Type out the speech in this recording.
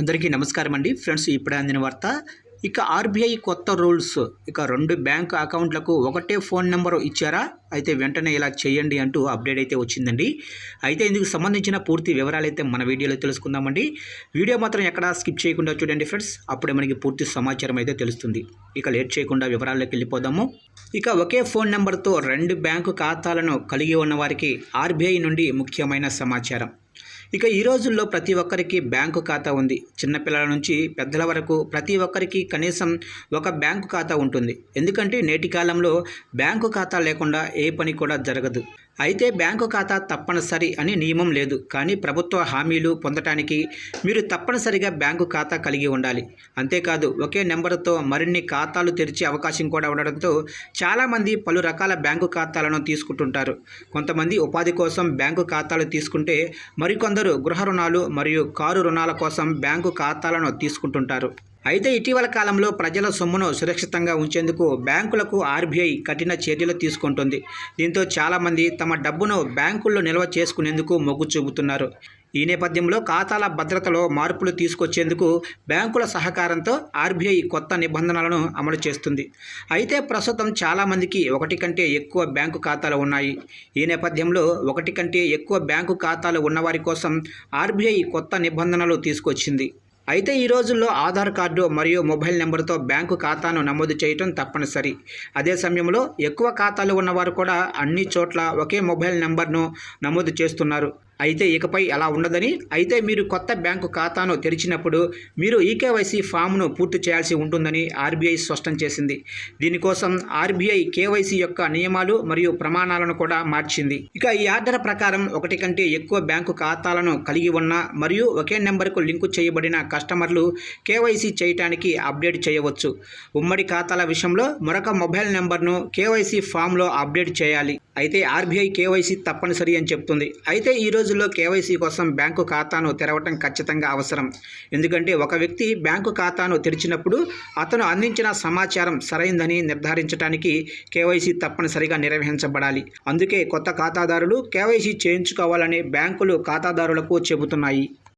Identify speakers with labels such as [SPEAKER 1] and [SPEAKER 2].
[SPEAKER 1] అందరికీ నమస్కారం అండి. ఫ్రెండ్స్ ఇప్పుడే అందిన వార్త. ఇక ఆర్బీఐ కొత్త రూల్స్. ఇక రెండు బ్యాంక్ అకౌంట్లకు ఒకటే ఫోన్ నెంబర్ ఇచ్చారా? అయితే వెంటనే ఇలా చేయండి అంటూ అప్డేట్ అయితే వచ్చిందండి. అయితే ఇందుకు సంబంధించిన పూర్తి వివరాలు అయితే మన వీడియోలో తెలుసుకుందామండి. వీడియో మాత్రం ఎక్కడా స్కిప్ చేయకుండా చూడండి ఫ్రెండ్స్. అప్పుడే మనకి పూర్తి సమాచారం అయితే తెలుస్తుంది. ఇక లేట్ చేయకుండా వివరాల్లోకి వెళ్ళిపోదాము. ఇక ఒకే ఫోన్ నెంబర్తో రెండు బ్యాంకు ఖాతాలను కలిగి ఉన్న వారికి ఆర్బీఐ నుండి ముఖ్యమైన సమాచారం. ఇక ఈ రోజుల్లో ప్రతి ఒక్కరికి బ్యాంకు ఖాతా ఉంది. చిన్నపిల్లల నుంచి పెద్దల వరకు ప్రతి ఒక్కరికి కనీసం ఒక బ్యాంకు ఖాతా ఉంటుంది. ఎందుకంటే నేటి కాలంలో బ్యాంకు ఖాతా లేకుండా ఏ పని కూడా జరగదు. అయితే బ్యాంకు ఖాతా తప్పనిసరి అని నియమం లేదు. కానీ ప్రభుత్వ హామీలు పొందటానికి మీరు తప్పనిసరిగా బ్యాంకు ఖాతా కలిగి ఉండాలి. అంతేకాదు ఒకే నెంబర్తో మరిన్ని ఖాతాలు తెరిచే అవకాశం కూడా ఉండడంతో చాలామంది పలు రకాల బ్యాంకు ఖాతాలను తీసుకుంటుంటారు. కొంతమంది ఉపాధి కోసం బ్యాంకు ఖాతాలు తీసుకుంటే మరికొందరు గృహ రుణాలు మరియు కారు రుణాల కోసం బ్యాంకు ఖాతాలను తీసుకుంటుంటారు. అయితే ఇటీవల కాలంలో ప్రజల సొమ్మును సురక్షితంగా ఉంచేందుకు బ్యాంకులకు ఆర్బీఐ కఠిన చర్యలు తీసుకుంటుంది. దీంతో చాలామంది తమ డబ్బును బ్యాంకుల్లో నిల్వ చేసుకునేందుకు మొగ్గు చూపుతున్నారు. ఈ నేపథ్యంలో ఖాతాల భద్రతలో మార్పులు తీసుకొచ్చేందుకు బ్యాంకుల సహకారంతో ఆర్బీఐ కొత్త నిబంధనలను అమలు చేస్తుంది. అయితే ప్రస్తుతం చాలామందికి ఒకటి కంటే ఎక్కువ బ్యాంకు ఖాతాలు ఉన్నాయి. ఈ నేపథ్యంలో ఒకటి కంటే ఎక్కువ బ్యాంకు ఖాతాలు ఉన్నవారి కోసం ఆర్బీఐ కొత్త నిబంధనలు తీసుకొచ్చింది. అయితే ఈ రోజుల్లో ఆధార్ కార్డు మరియు మొబైల్ నెంబర్తో బ్యాంకు ఖాతాను నమోదు చేయటం తప్పనిసరి. అదే సమయంలో ఎక్కువ ఖాతాలు ఉన్నవారు కూడా అన్ని చోట్ల ఒకే మొబైల్ నెంబర్ను నమోదు చేస్తున్నారు. అయితే ఇకపై అలా ఉండదని అయితే మీరు కొత్త బ్యాంకు ఖాతాను తెరిచినప్పుడు మీరు ఈకేవైసీ ఫామ్ను పూర్తి చేయాల్సి ఉంటుందని ఆర్బీఐ స్పష్టం చేసింది. దీనికోసం ఆర్బీఐ కేవైసీ యొక్క నియమాలు మరియు ప్రమాణాలను కూడా మార్చింది. ఇక ఈ ఆర్డర్ ప్రకారం ఒకటి కంటే ఎక్కువ బ్యాంకు ఖాతాలను కలిగి ఉన్న మరియు ఒకే నెంబర్కు లింకు చేయబడిన కస్టమర్లు కేవైసీ చేయటానికి అప్డేట్ చేయవచ్చు. ఉమ్మడి ఖాతాల విషయంలో మరొక మొబైల్ నెంబర్ను కేవైసీ ఫామ్లో అప్డేట్ చేయాలి. అయితే ఆర్బీఐ కేవైసీ తప్పనిసరి అని చెప్తుంది. అయితే ఈ రోజుల్లో కేవైసీ కోసం బ్యాంకు ఖాతాను తెరవటం ఖచ్చితంగా అవసరం. ఎందుకంటే ఒక వ్యక్తి బ్యాంకు ఖాతాను తెరిచినప్పుడు అతను అందించిన సమాచారం సరైందని నిర్ధారించడానికి కేవైసీ తప్పనిసరిగా నిర్వహించబడాలి. అందుకే కొత్త ఖాతాదారులు కేవైసీ చేయించుకోవాలని బ్యాంకులు ఖాతాదారులకు చెబుతున్నాయి.